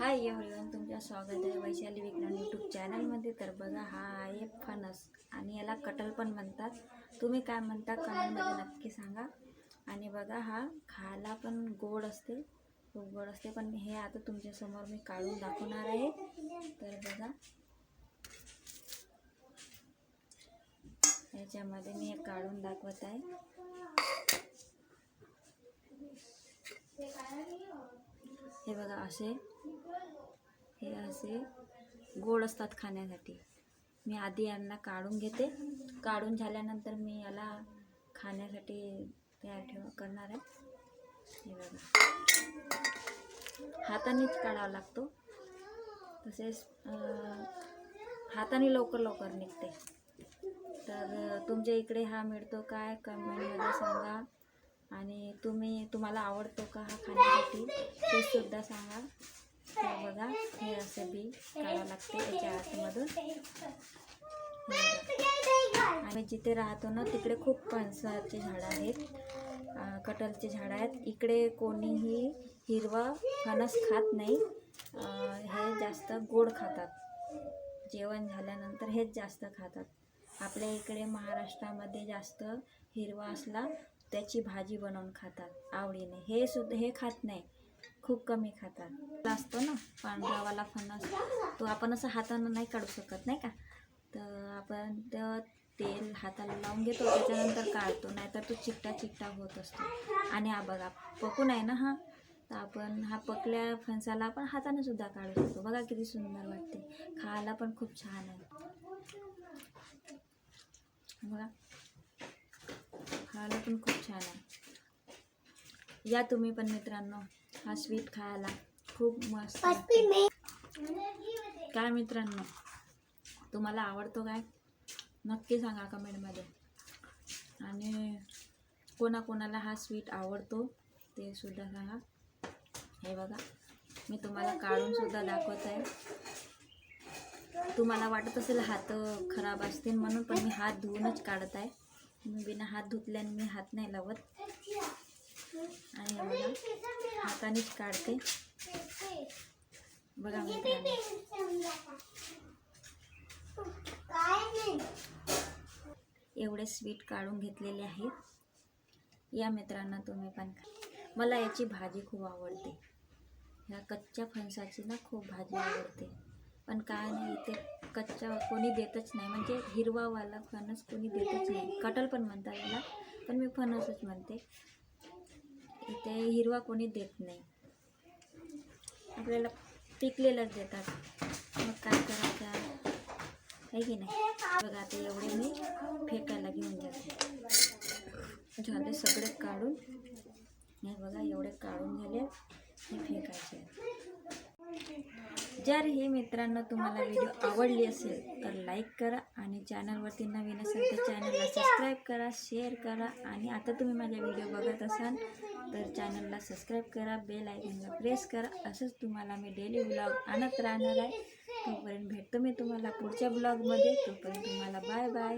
Hi everyone तुमचं स्वागत आहे वैशाली विज्ञान यूट्यूब चॅनलमध्ये तर बघा हा आहे फणस आणि याला कटल पण म्हणतात. तुम्ही काय म्हणता कमेंटमध्ये नक्की सांगा. आणि बघा हा खायला पण गोड असते. खूप गोड असते. पण हे आता तुमच्यासमोर मी काढून दाखवणार आहे. तर बघा. याच्यामध्ये मी हे काढून दाखवत आहे. हे बघा असे हे असे गोड असतात खाण्यासाठी. मी आधी यांना काढून घेते. काढून झाल्यानंतर मी याला खाण्यासाठी तयार ठेव करणार आहे. हे बघा. हातानेच काढावा लागतो. तसेच हाताने लवकर लवकर निघते. तर तुमच्या इकडे हा मिळतो काय? कमेंटमध्ये सांगा. आणि तुम्ही तुम्हाला आवडतो का हा खाण्यासाठी ते सुद्धा सांगा. तर बघा. हे लागते त्याच्या आतमधून. आम्ही जिथे राहतो ना तिकडे खूप फणसाचे झाडं आहेत. अं, कटलचे झाडं आहेत. इकडे कोणीही हिरवा फणस खात नाही. हे जास्त गोड खातात. जेवण झाल्यानंतर हेच जास्त खातात. आपल्या इकडे महाराष्ट्रामध्ये जास्त हिरवा असला त्याची भाजी बनवून खातात. आवडीने. हे सुद्धा हे खात नाही. खूप कमी खातात. असतो ना पांढरावाला फणस तो आपण असं हातानं नाही काढू शकत नाही का? तर आपण तर तेल हाताला लावून घेतो त्याच्यानंतर काढतो नाहीतर तो चिकटा चिकटा होत असतो. आणि हा बघा पकून आहे ना हा? तर आपण हा पकल्या फणसाला आपण हाताने सुद्धा काढू शकतो. बघा किती सुंदर वाटते. खायला पण खूप छान आहे. बघा. खायला पण खूप छान आहे. या तुम्ही पण मित्रांनो. हा स्वीट खायला खूप मस्त. काय मित्रांनो तुम्हाला आवडतो काय? नक्की सांगा कमेंटमध्ये. आणि कोणाकोणाला हा स्वीट आवडतो ते सुद्धा सांगा. हे बघा मी तुम्हाला काढून सुद्धा दाखवत आहे. तुम्हाला वाटत असेल हात खराब असतील म्हणून पण मी हात धुवूनच काढत आहे. मी बिना हात धुतल्याने मी हात नाही लावत. आणि बघा हातानेच काढते. बघा एवढे स्वीट काढून घेतलेले आहेत. या मित्रांनो तुम्ही पण. मला याची भाजी खूप आवडते. ह्या कच्च्या फणसाची ना खूप भाजी आवडते. पण काय नाही इथे कच्चा कोणी देतच नाही. म्हणजे हिरवावाला फणस कोणी देतच नाही. कटल पण म्हणतात याला. पण मी फणसच म्हणते. ते हिरवा कोणी देत नाही. आपल्याला पिकलेलंच देतात. मग काय करायचं? आहे की नाही? बघा आता एवढे मी फेकायला घेऊन जाते. म्हणजे झाले सगळे काढून नाही बघा एवढे काढून झाले हे फेकायचे. जर ही मित्रांनो तुम्हाला व्हिडिओ आवडली असेल तर लाईक करा आणि चॅनलवरती नवीन असेल तर चॅनलला सबस्क्राईब करा शेअर करा आणि आता तुम्ही माझ्या व्हिडिओ बघत असाल तर चॅनलला सबस्क्राईब करा बेल आयकनला प्रेस करा. असंच तुम्हाला मी डेली ब्लॉग आणत राहणार आहे. तोपर्यंत भेटतो मी तुम्हाला पुढच्या ब्लॉगमध्ये तोपर्यंत तुम्हाला बाय बाय